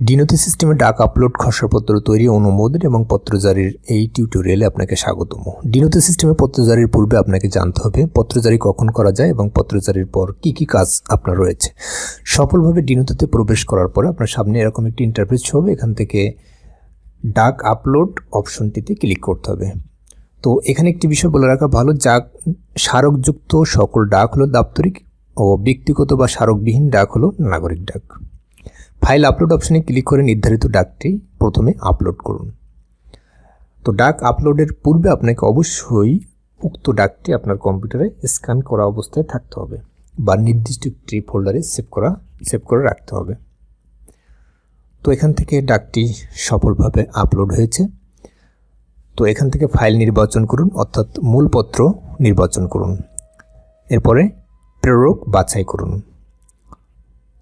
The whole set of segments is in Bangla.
ডিনোতি সিস্টেমে ডাক আপলোড খসড়াপত্র তৈরি অনুমোদন এবং পত্র জারির এই টিউটোরিয়ালে আপনাকে স্বাগতম। ডিনোতি সিস্টেমে পত্র জারির পূর্বে আপনাকে জানতে হবে পত্র জারি কখন করা যায় এবং পত্র জারির পর কি কি কাজ আপনার রয়েছে। সফলভাবে ডিনোতিতে প্রবেশ করার পরে আপনার সামনে এরকম একটি ইন্টারফেস হবে। এখান থেকে ডাক আপলোড অপশনটিতে ক্লিক করতে হবে। তো এখানে একটি বিষয় বলে রাখা ভালো, যা স্মারকযুক্ত সকল ডাক হলো দাপ্তরিক ও ব্যক্তিগত বা স্মারকবিহীন ডাক হলো নাগরিক ডাক ফাইল আপলোড অপশনে ক্লিক করে নির্ধারিত ডাকটি প্রথমে আপলোড করুন। তো ডাক আপলোডের পূর্বে আপনাকে অবশ্যই উক্ত ডাকটি আপনার কম্পিউটারে স্ক্যান করা অবস্থায় থাকতে হবে বা নির্দিষ্ট একটি ফোল্ডারে সেভ করা, সেভ করে রাখতে হবে। তো এখান থেকে ডাকটি সফলভাবে আপলোড হয়েছে। তো এখান থেকে ফাইল নির্বাচন করুন, অর্থাৎ মূলপত্র নির্বাচন করুন। এরপরে প্রেরক বাছাই করুন।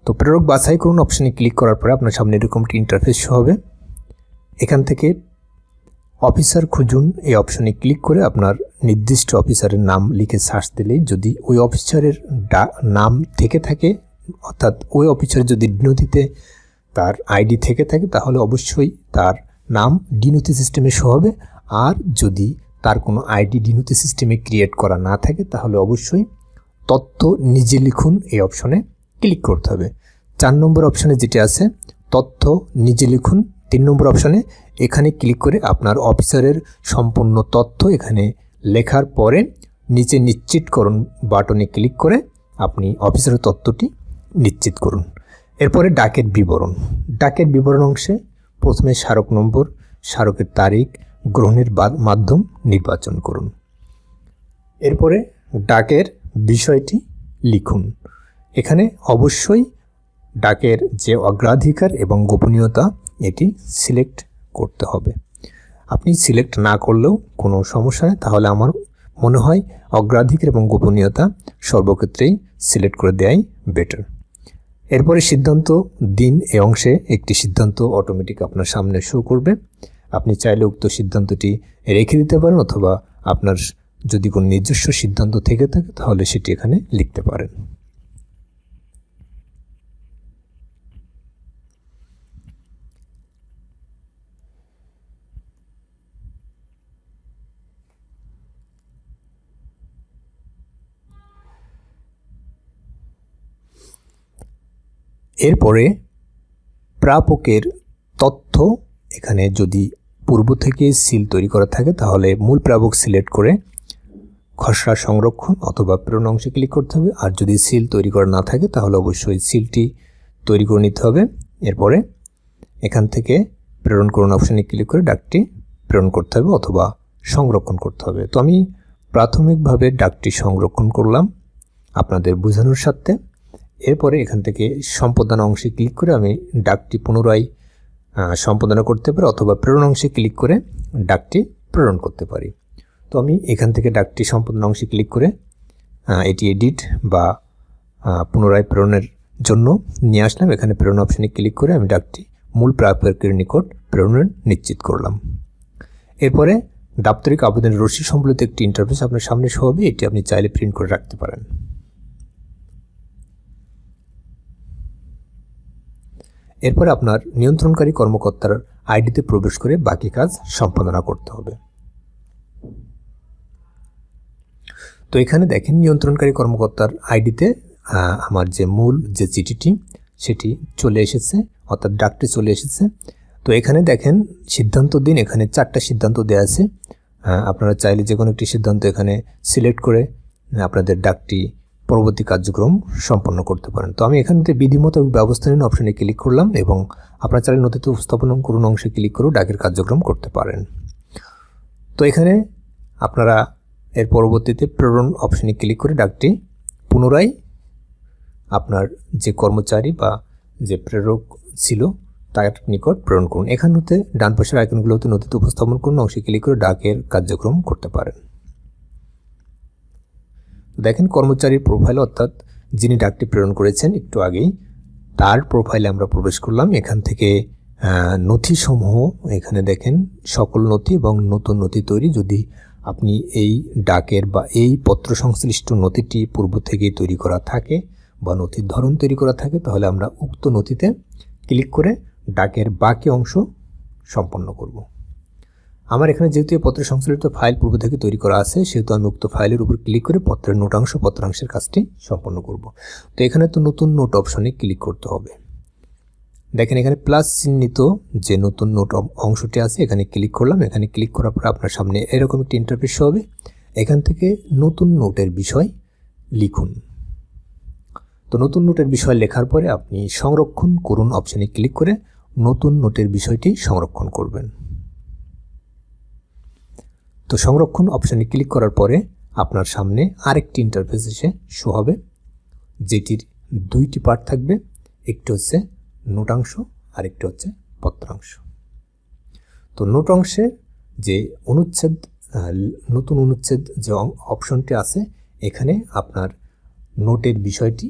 তো প্রেরক বাছাই করুন অপশানে ক্লিক করার পরে আপনার সামনে এরকমটি ইন্টারফেস হবে। এখান থেকে অফিসার খুঁজুন, এই অপশানে ক্লিক করে আপনার নির্দিষ্ট অফিসারের নাম লিখে সার্চ দিলেই যদি ওই অফিসারের নাম থেকে থাকে, অর্থাৎ ওই অফিসার যদি নথিতে তার আইডি থেকে থাকে, তাহলে অবশ্যই তার নাম ডিনতি সিস্টেমে শো হবে। আর যদি তার কোনো আইডি ডিনতি সিস্টেমে ক্রিয়েট করা না থাকে, তাহলে অবশ্যই তথ্য নিজে লিখুন এই অপশনে ক্লিক করতে হবে। চার নম্বর অপশানে যেটি আছে, তথ্য নিজে লিখুন। তিন নম্বর অপশানে এখানে ক্লিক করে আপনার অফিসারের সম্পূর্ণ তথ্য এখানে লেখার পরে নিচে নিশ্চিতকরণ বাটনে ক্লিক করে আপনি অফিসারের তথ্যটি নিশ্চিত করুন। এরপরে ডাকের বিবরণ। ডাকের বিবরণ অংশে প্রথমে স্মারক নম্বর, স্মারকের তারিখ, গ্রহণের মাধ্যম নির্বাচন করুন। এরপরে ডাকের বিষয়টি লিখুন। এখানে অবশ্যই ডাকের যে অগ্রাধিকার এবং গোপনীয়তা, এটি সিলেক্ট করতে হবে। আপনি সিলেক্ট না করলেও কোনো সমস্যা নেই, তাহলে আমার মনে হয় অগ্রাধিকার এবং গোপনীয়তা সর্বক্ষেত্রেই সিলেক্ট করে দেওয়াই বেটার এরপরে সিদ্ধান্ত দিন এ অংশে একটি সিদ্ধান্ত অটোমেটিক আপনার সামনে শো করবে। আপনি চাইলে উক্ত সিদ্ধান্তটি রেখে দিতে পারেন অথবা আপনার যদি কোনো নিজস্ব সিদ্ধান্ত থেকে থাকে, তাহলে সেটি এখানে লিখতে পারেন। এরপরে প্রাপকের তথ্য এখানে যদি পূর্ব থেকে সিল তৈরি করা থাকে, তাহলে মূল প্রাপক সিলেক্ট করে খসড়া সংরক্ষণ অথবা প্রেরণ অংশে ক্লিক করতে হবে। আর যদি সিল তৈরি করা না থাকে, তাহলে অবশ্যই সিলটি তৈরি করে নিতে হবে। এরপরে এখান থেকে প্রেরণ করুন অপশানে ক্লিক করে ডাকটি প্রেরণ করতে হবে অথবা সংরক্ষণ করতে হবে। তো আমি প্রাথমিকভাবে ডাকটি সংরক্ষণ করলাম। আপনাদের বোঝানোর সাথে এরপরে এখান থেকে সম্পাদনা অংশে ক্লিক করে আমি ডাকটি পুনরায় সম্পাদনা করতে পারি অথবা প্রেরণ অংশে ক্লিক করে ডাকটি প্রেরণ করতে পারি। তো আমি এখান থেকে ডাকটি সম্পাদনা অংশে ক্লিক করে এটি এডিট বা পুনরায় প্রেরণের জন্য নিয়ে আসলাম। এখানে প্রেরণ অপশানে ক্লিক করে আমি ডাকটি মূল প্রাপকের নিকট প্রেরণের নিশ্চিত করলাম। এরপরে দাপ্তরিক আবেদনের রসিদ সম্বলিত একটি ইন্টারফেস আপনার সামনে শো হবে। এটি আপনি চাইলে প্রিন্ট করে রাখতে পারেন। এরপর আপনার নিয়ন্ত্রণকারী কর্মকর্তার আইডিতে প্রবেশ করে বাকি কাজ সম্পাদনা করতে হবে। তো এখানে দেখেন নিয়ন্ত্রণকারী কর্মকর্তার আইডিতে আমার যে মূল যে চিঠিটি, সেটি চলে এসেছে, অর্থাৎ ডাকটি চলে এসেছে। তো এখানে দেখেন সিদ্ধান্ত দিন, এখানে চারটা সিদ্ধান্ত দেওয়া আছে। আপনারা চাইলে যে কোনো একটি সিদ্ধান্ত এখানে সিলেক্ট করে আপনাদের ডাকটি পরবর্তী কার্যক্রম সম্পন্ন করতে পারেন। তো আমি এখান থেকে বিধিমতো ব্যবস্থা নিন অপশানে ক্লিক করলাম এবং আপনার চাইলে নথিতে উপস্থাপন করুন অংশে ক্লিক করেও ডাকের কার্যক্রম করতে পারেন। তো এখানে আপনারা এর পরবর্তীতে প্রেরণ অপশানে ক্লিক করে ডাকটি পুনরায় আপনার যে কর্মচারী বা যে প্রেরক ছিল তার নিকট প্রেরণ করুন। এখান হতে ডান পাশের আইকনগুলোতে নথিতে উপস্থাপন করুন, অংশে ক্লিক করে ডাকের কার্যক্রম করতে পারেন। দেখেন কর্মচারীর প্রোফাইল অর্থাৎ যিনি ডাকটি প্রেরণ করেছেন, একটু আগেই তার প্রোফাইলে আমরা প্রবেশ করলাম। এখান থেকে নথিসমূহ, এখানে দেখেন সকল নথি এবং নতুন নথি তৈরি। যদি আপনি এই ডাকের বা এই পত্র সংশ্লিষ্ট নথিটি পূর্ব থেকেই তৈরি করা থাকে বা নথির ধরন তৈরি করা থাকে, তাহলে আমরা উক্ত নথিতে ক্লিক করে ডাকের বাকি অংশ সম্পন্ন করব। আমার এখানে যেহেতু এই পত্র সংশ্লিষ্ট ফাইল পূর্ব থেকে তৈরি করা আছে, সেহেতু আমি উক্ত ফাইলের উপর ক্লিক করে পত্রের নোটাংশ পত্রাংশের কাজটি সম্পন্ন করব। তো এখানে তো নতুন নোট অপশনে ক্লিক করতে হবে। দেখেন এখানে প্লাস চিহ্নিত যে নতুন নোট অংশটি আছে, এখানে ক্লিক করলাম। এখানে ক্লিক করার পর আপনার সামনে এরকম একটি ইন্টারফেস হবে। এখান থেকে নতুন নোটের বিষয় লিখুন। তো নতুন নোটের বিষয় লেখার পরে আপনি সংরক্ষণ করুন অপশানে ক্লিক করে নতুন নোটের বিষয়টি সংরক্ষণ করবেন। তো সংরক্ষণ অপশানে ক্লিক করার পরে আপনার সামনে আরেকটি ইন্টারফেস এসে শো হবে, যেটির দুইটি পার্ট থাকবে, একটি হচ্ছে নোটাংশ আরেকটি হচ্ছে পত্রাংশ। তো নোট অংশে যে অনুচ্ছেদ নতুন অনুচ্ছেদ যে অপশনটি আছে, এখানে আপনার নোটের বিষয়টি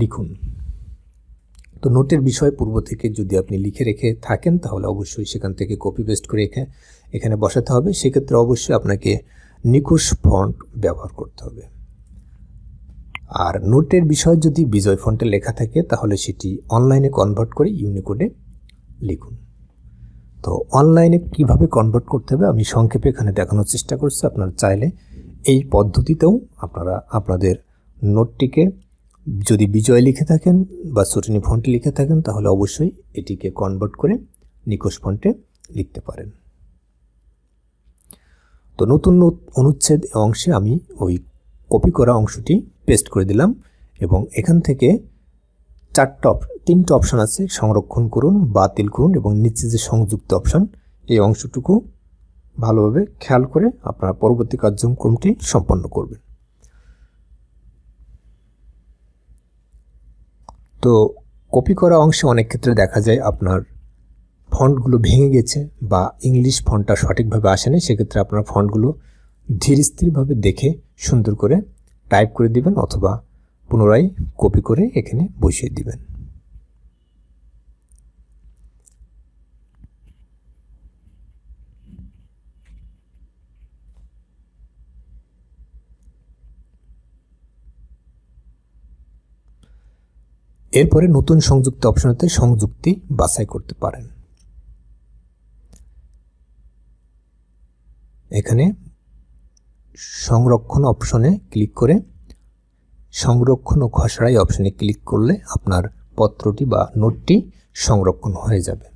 লিখুন। তো নোটের বিষয় পূর্ব থেকে যদি আপনি লিখে রেখে থাকেন, তাহলে অবশ্যই সেখান থেকে কপি পেস্ট করে রেখে এখানে বসাতে হবে। সেক্ষেত্রে অবশ্যই আপনাকে নিকুশ ফন্ট ব্যবহার করতে হবে। আর নোটের বিষয় যদি বিজয় ফন্টে লেখা থাকে, তাহলে সেটি অনলাইনে কনভার্ট করে ইউনিকোডে লিখুন। তো অনলাইনে কীভাবে কনভার্ট করতে হবে, আমি সংক্ষেপে এখানে দেখানোর চেষ্টা করছি। আপনারা চাইলে এই পদ্ধতিতেও আপনারা আপনাদের নোটটিকে যদি বিজয় লিখে থাকেন বা সটিনি ফন্টে লিখে থাকেন, তাহলে অবশ্যই এটিকে কনভার্ট করে নিকোষ ফন্টে লিখতে পারেন। তো নতুন অনুচ্ছেদ অংশে আমি ওই কপি করা অংশটি পেস্ট করে দিলাম এবং এখান থেকে চারটা তিনটা অপশান আছে, সংরক্ষণ করুন, বাতিল করুন এবং নিচে যে সংযুক্ত অপশান এই অংশটুকু ভালোভাবে খেয়াল করে আপনার পরবর্তী কার্যক্রমটি সম্পন্ন করবেন। তো কপি করা অংশে অনেক ক্ষেত্রে দেখা যায় আপনার ফন্টগুলো ভেঙে গেছে বা ইংলিশ ফন্টটা সঠিকভাবে আসেনি, সেক্ষেত্রে আপনার ফন্টগুলো ধীর স্থিরভাবে দেখে সুন্দর করে টাইপ করে দিবেন অথবা পুনরায় কপি করে এখানে বসিয়ে দিবেন। এরপরে নতুন সংযুক্ত অপশনতে সংযুক্তি বাছাই করতে পারেন। এখানে সংরক্ষণ অপশনে ক্লিক করে সংরক্ষণ ও খসড়াই অপশনে ক্লিক করলে আপনার পত্রটি বা নোটটি সংরক্ষণ হয়ে যাবে।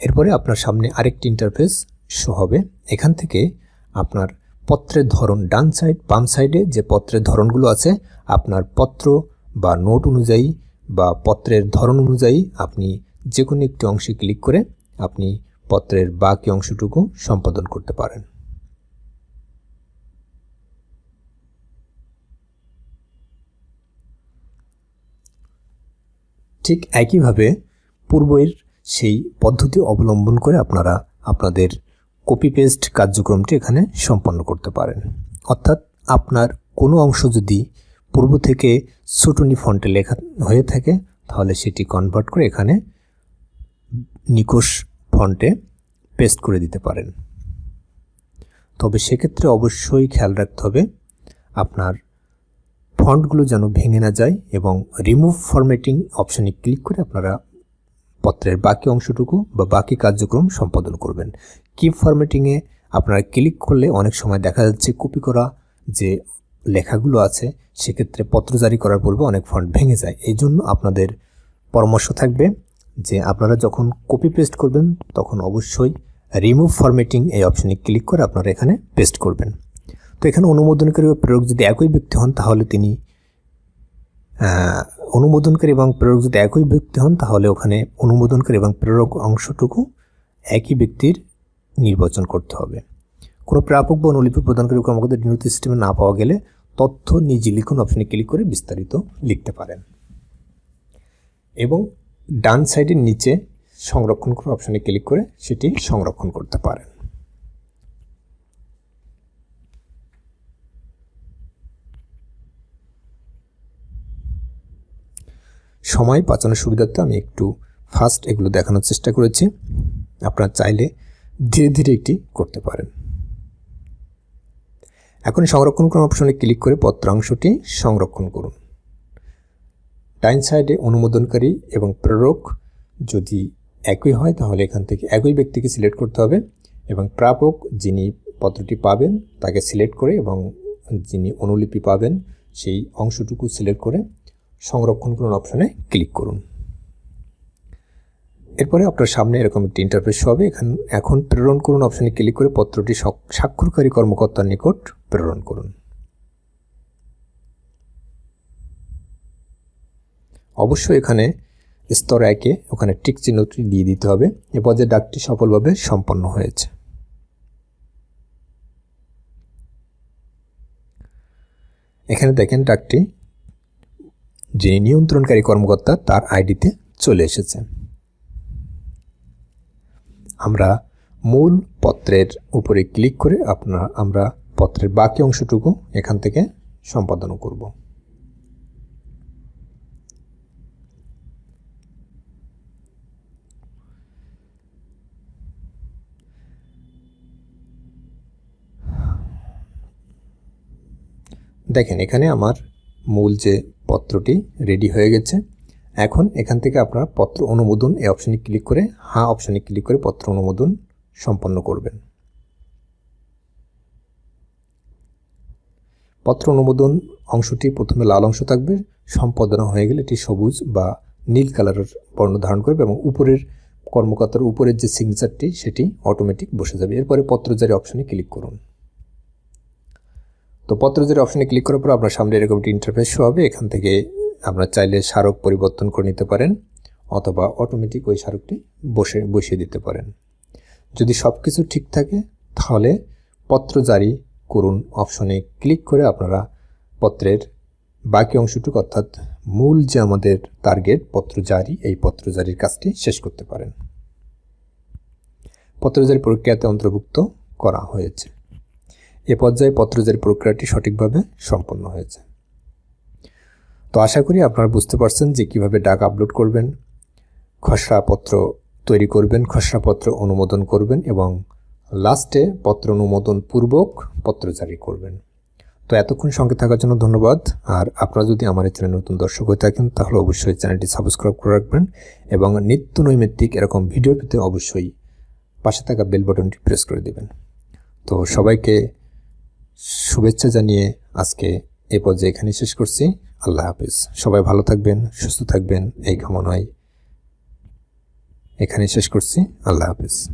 এরপরে আপনার সামনে আরেকটি ইন্টারফেস শো হবে। এখান থেকে আপনার পত্রের ধরন ডান সাইড বাম সাইডে যে পত্রের ধরনগুলো আছে, আপনার পত্র বা নোট অনুযায়ী বা পত্রের ধরন অনুযায়ী আপনি যে কোনো একটি অংশে ক্লিক করে আপনি পত্রের বাকি অংশটুকু সম্পাদন করতে পারেন। ঠিক একইভাবে পূর্বের সেই পদ্ধতি অবলম্বন করে আপনারা আপনাদের কপি পেস্ট কার্যক্রমটি এখানে সম্পন্ন করতে পারেন। অর্থাৎ আপনার কোনো অংশ যদি পূর্ব থেকে ছোটনি ফন্টে লেখা হয়ে থাকে, তাহলে সেটি কনভার্ট করে এখানে নিকোষ ফন্টে পেস্ট করে দিতে পারেন। তবে সেক্ষেত্রে অবশ্যই খেয়াল রাখতে হবে, আপনার ফন্টগুলো যেন ভেঙে না যায় এবং রিমুভ ফরম্যাটিং অপশানে ক্লিক করে আপনারা পত্রের বাকি অংশটুকু বা বাকি কার্যক্রম সম্পাদন করবেন। কিপ ফরম্যাটিংয়ে আপনারা ক্লিক করলে অনেক সময় দেখা যাচ্ছে কপি করা যে লেখাগুলো আছে, সেক্ষেত্রে পত্র জারি করার পূর্বে অনেক ফন্ট ভেঙে যায়। এই জন্য আপনাদের পরামর্শ থাকবে যে আপনারা যখন কপি পেস্ট করবেন, তখন অবশ্যই রিমুভ ফরম্যাটিং এই অপশানে ক্লিক করে আপনারা এখানে পেস্ট করবেন। তো এখানে অনুমোদনকারী বা প্রেরক যদি একই ব্যক্তি হন, তাহলে তিনি অনুমোদনকারী এবং প্রেরক যদি একই ব্যক্তি হন, তাহলে ওখানে অনুমোদনকারী এবং প্রেরক অংশটুকু একই ব্যক্তির নির্বাচন করতে হবে। কোনো প্রাপক বা অনুলিপি প্রদানকারী কর্মকর্তা ডিনোটি সিস্টেমে না পাওয়া গেলে তথ্য নিজে লিখুন অপশনে ক্লিক করে বিস্তারিত লিখতে পারেন। এবং ডান সাইডের নিচে সংরক্ষণ করে অপশনে ক্লিক করে সেটি সংরক্ষণ করতে পারেন। সময় বাঁচানোর সুবিধার্থে আমি একটু ফাস্ট এগুলো দেখানোর চেষ্টা করেছি। আপনারা চাইলে ধীরে ধীরে এটি করতে পারেন। এখন সংরক্ষণ করুন অপশনে ক্লিক করে পত্রাংশটি সংরক্ষণ করুন। ডাইন সাইডে অনুমোদনকারী এবং প্রেরক যদি একই হয়, তাহলে এখান থেকে একই ব্যক্তিকে সিলেক্ট করতে হবে এবং প্রাপক যিনি পত্রটি পাবেন তাকে সিলেক্ট করে এবং যিনি অনুলিপি পাবেন সেই অংশটুকু সিলেক্ট করে সংরক্ষণ করুন অপশনে ক্লিক করুন। এরপরে আপনার সামনে এরকম একটি ইন্টারফেস হবে। এখান এখন প্রেরণ করুন অপশানে ক্লিক করে পত্রটি স্বাক্ষরকারী কর্মকর্তার নিকট প্রেরণ করুন। অবশ্যই এখানে স্তর একে ওখানে টিক চিহ্নটি দিয়ে দিতে হবে। এ পর্যায়ে ডাকটি সফলভাবে সম্পন্ন হয়েছে। এখানে দেখেন ডাকটি যিনি নিয়ন্ত্রণকারী কর্মকর্তা, তার আইডিতে চলে এসেছে। আমরা মূল পত্রের উপরে ক্লিক করে আপনার, আমরা পত্রের বাকি অংশটুকু এখান থেকে সম্পাদন করব। দেখেন, এখানে আমার মূল যে পত্রটি রেডি হয়ে গেছে। এখন এখান থেকে আপনারা পত্র অনুমোদন, এই অপশানে ক্লিক করে, হা অপশানে ক্লিক করে পত্র অনুমোদন সম্পন্ন করবেন। পত্র অনুমোদন অংশটি প্রথমে লাল অংশ থাকবে, সম্পাদনা হয়ে গেলে এটি সবুজ বা নীল কালারের বর্ণ ধারণ করবে এবং উপরের কর্মকর্তার উপরের যে সিগনেচারটি সেটি অটোমেটিক বসে যাবে। এরপরে পত্রজারি অপশানে ক্লিক করুন। তো পত্রজারি অপশনে ক্লিক করার পর আপনার সামনে এরকম একটি ইন্টারফেস শো হবে। এখান থেকে আপনার চাইলে স্মারক পরিবর্তন করে নিতে পারেন অথবা অটোমেটিক ওই স্মারকটি বসে, বসিয়ে দিতে পারেন। যদি সব কিছু ঠিক থাকে, তাহলে পত্র জারি করুন অপশনে ক্লিক করে আপনারা পত্রের বাকি অংশটুকু অর্থাৎ মূল যে আমাদের টার্গেট পত্র জারি, এই পত্র জারির কাজটি শেষ করতে পারেন। পত্রজারি প্রক্রিয়াতে অন্তর্ভুক্ত করা হয়েছে। এ পর্যায়ে পত্রজারি প্রক্রিয়াটি সঠিকভাবে সম্পন্ন হয়েছে। তো আশা করি আপনারা বুঝতে পারছেন যে কীভাবে ডাক আপলোড করবেন, খসড়াপত্র তৈরি করবেন, খসড়াপত্র অনুমোদন করবেন এবং লাস্টে পত্র অনুমোদন পূর্বক পত্র জারি করবেন। তো এতক্ষণ সঙ্গে থাকার জন্য ধন্যবাদ। আর আপনারা যদি আমার এই চ্যানেল নতুন দর্শক হয়ে থাকেন, তাহলে অবশ্যই চ্যানেলটি সাবস্ক্রাইব করে রাখবেন এবং নিত্য নৈমিত্তিক এরকম ভিডিও পেতে অবশ্যই পাশে থাকা বেল বাটনটি প্রেস করে দেবেন। তো সবাইকে শুভেচ্ছা জানিয়ে আজকে এ পর্যায়ে এখানে শেষ করছি। আল্লাহ হাফিজ। সবাই ভালো থাকবেন, সুস্থ থাকবেন, এই কামনায় এখানে শেষ করছি। আল্লাহ হাফিজ।